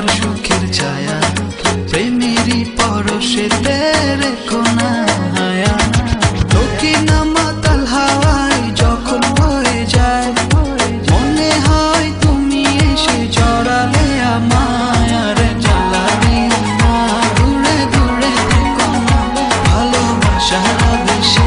তোমার সুখের ছায়া, প্রেমেরই পরশেতে রেখো না হায়া দক্ষিণা মাতাল হাওয়ায় যখন হয়ে যায়, মনে হয় তুমি এসে জড়ালে আমার জ্বালানি দূরে দূরে ভালোবাসা বেশি